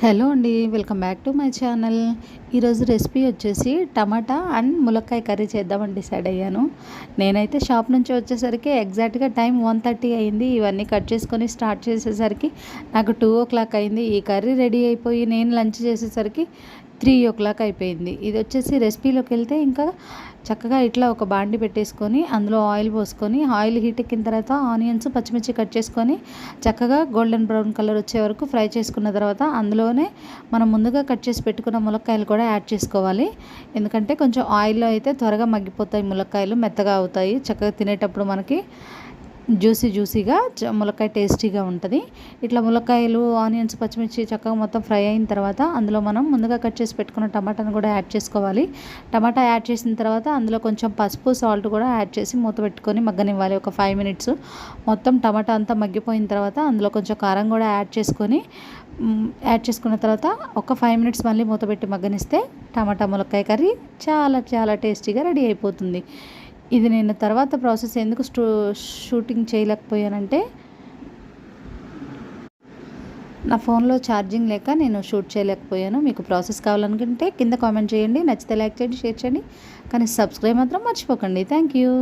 Hello అండి welcome back to my channel. ఈరోజు recipe వచ్చేసి టమాటా అండ్ ములక్కాయ కర్రీ చేద్దామని డిసైడ్ అయ్యాను. నేనైతే షాప్ నుంచి వచ్చేసరికి ఎగ్జాక్ట్గా టైం వన్ థర్టీ అయింది. ఇవన్నీ కట్ చేసుకొని స్టార్ట్ చేసేసరికి నాకు టూ ఓ క్లాక్ అయింది. ఈ కర్రీ రెడీ అయిపోయి నేను లంచ్ చేసేసరికి త్రీ ఓ క్లాక్ అయిపోయింది. ఇది వచ్చేసి రెసిపీలోకి వెళ్తే ఇంకా చక్కగా ఇట్లా ఒక బాండి పెట్టేసుకొని అందులో ఆయిల్ పోసుకొని ఆయిల్ హీట్ ఎక్కిన తర్వాత ఆనియన్స్ పచ్చిమిర్చి కట్ చేసుకొని చక్కగా గోల్డెన్ బ్రౌన్ కలర్ వచ్చే వరకు ఫ్రై చేసుకున్న తర్వాత అందులోనే మనం ముందుగా కట్ చేసి పెట్టుకున్న ములక్కాయలు కూడా యాడ్ చేసుకోవాలి. ఎందుకంటే కొంచెం ఆయిల్లో అయితే త్వరగా మగ్గిపోతాయి ములక్కాయలు మెత్తగా అవుతాయి. చక్కగా తినేటప్పుడు మనకి జ్యూసీ జ్యూసీగా ములక్కాయ టేస్టీగా ఉంటుంది. ఇట్లా ములక్కాయలు ఆనియన్స్ పచ్చిమిర్చి చక్కగా మొత్తం ఫ్రై అయిన తర్వాత అందులో మనం ముందుగా కట్ చేసి పెట్టుకున్న టమాటాను కూడా యాడ్ చేసుకోవాలి. టమాటా యాడ్ చేసిన తర్వాత అందులో కొంచెం పసుపు సాల్ట్ కూడా యాడ్ చేసి మూత పెట్టుకొని మగ్గనివ్వాలి ఒక ఫైవ్ మినిట్స్. మొత్తం టమాటా అంతా మగ్గిపోయిన తర్వాత అందులో కొంచెం కారం కూడా యాడ్ చేసుకొని యాడ్ చేసుకున్న తర్వాత ఒక ఫైవ్ మినిట్స్ మళ్ళీ మూత పెట్టి మగ్గనిస్తే టమాటా ములక్కాయ కర్రీ చాలా చాలా టేస్టీగా రెడీ అయిపోతుంది. ఇది నేను తర్వాత ప్రాసెస్ ఎందుకు స్టూ షూటింగ్ చేయలేకపోయానంటే నా ఫోన్లో ఛార్జింగ్ లేక నేను షూట్ చేయలేకపోయాను. మీకు ప్రాసెస్ కావాలనుకుంటే కింద కామెంట్ చేయండి. నచ్చితే లైక్ చేయండి షేర్ చేయండి. కానీ సబ్స్క్రైబ్ మాత్రం మర్చిపోకండి. Thank you.